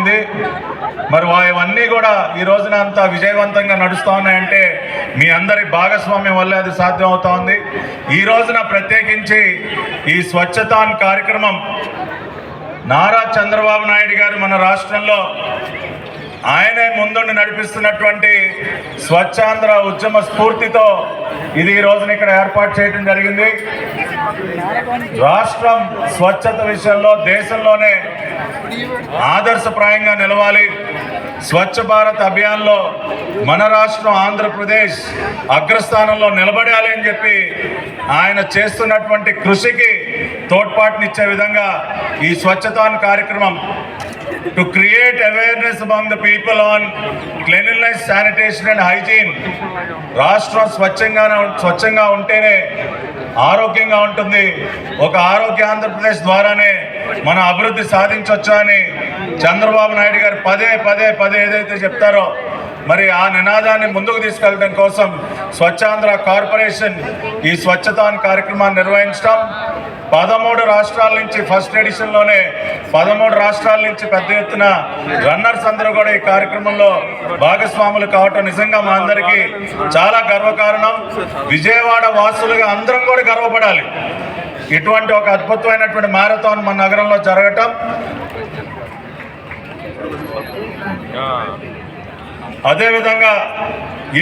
వచ్చింది మరి అవన్నీ కూడా ఈ రోజున అంతా విజయవంతంగా నడుస్తూ ఉన్నాయంటే మీ అందరి భాగస్వామ్యం వల్లే అది సాధ్యం అవుతా ఉంది. ఈ రోజున ప్రత్యేకించి ఈ స్వచ్ఛతాన్ కార్యక్రమం నారా చంద్రబాబు నాయుడు గారు మన రాష్ట్రంలో ఆయనే ముందుండి నడిపిస్తున్నటువంటి స్వచ్ఛాంధ్ర ఉద్యమ స్ఫూర్తితో ఇది ఈ రోజున ఇక్కడ ఏర్పాటు చేయడం జరిగింది. రాష్ట్రం స్వచ్ఛత విషయంలో దేశంలోనే ఆదర్శప్రాయంగా నిలవాలి. స్వచ్ఛ భారత్ అభియాన్లో మన రాష్ట్రం ఆంధ్రప్రదేశ్ అగ్రస్థానంలో నిలబడాలి అని చెప్పి ఆయన చేస్తున్నటువంటి కృషికి తోడ్పాటునిచ్చే విధంగా ఈ స్వచ్ఛతాన్ కార్యక్రమం to create awareness among the people on cleanliness sanitation and hygiene రాష్ట్రం స్వచ్ఛంగా స్వచ్ఛంగా ఉంటేనే ఆరోగ్యంగా ఉంటుంది. ఒక ఆరోగ్య ఆంధ్రప్రదేశ్ ద్వారానే మన అభివృద్ధి సాధించవచ్చు అని చంద్రబాబు నాయుడు గారు పదే పదే పదే ఏదైతే చెప్తారో మరి ఆ నినాదాన్ని ముందుకు తీసుకెళ్ళడం కోసం స్వచ్ఛాంధ్ర కార్పొరేషన్ ఈ స్వచ్ఛతాన్ కార్యక్రమాన్ని నిర్వహించడం పదమూడు రాష్ట్రాల నుంచి ఫస్ట్ ఎడిషన్లోనే పదమూడు రాష్ట్రాల నుంచి పెద్ద ఎత్తున రన్నర్స్ అందరూ కూడా ఈ కార్యక్రమంలో భాగస్వాములు కావటం నిజంగా మా అందరికీ చాలా గర్వకారణం. విజయవాడ వాసులుగా అందరం కూడా గర్వపడాలి. ఇటువంటి ఒక అద్భుతమైనటువంటి మారథాన్ మన నగరంలో జరగటం. అదేవిధంగా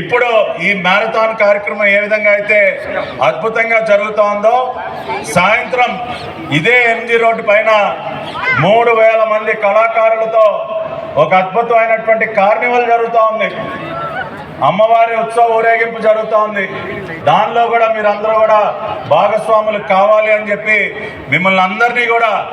ఇప్పుడు ఈ మ్యారథాన్ కార్యక్రమం ఏ విధంగా అయితే అద్భుతంగా జరుగుతూ ఉందో సాయంత్రం ఇదే ఎంజీ రోడ్డు పైన మూడు వేల మంది కళాకారులతో ఒక అద్భుతమైనటువంటి కార్నివల్ జరుగుతూ ఉంది. అమ్మవారి ఉత్సవ ఊరేగింపు జరుగుతూ ఉంది. దానిలో కూడా మీరందరూ కూడా భాగస్వాములు కావాలి అని చెప్పి మిమ్మల్ని అందరినీ కూడా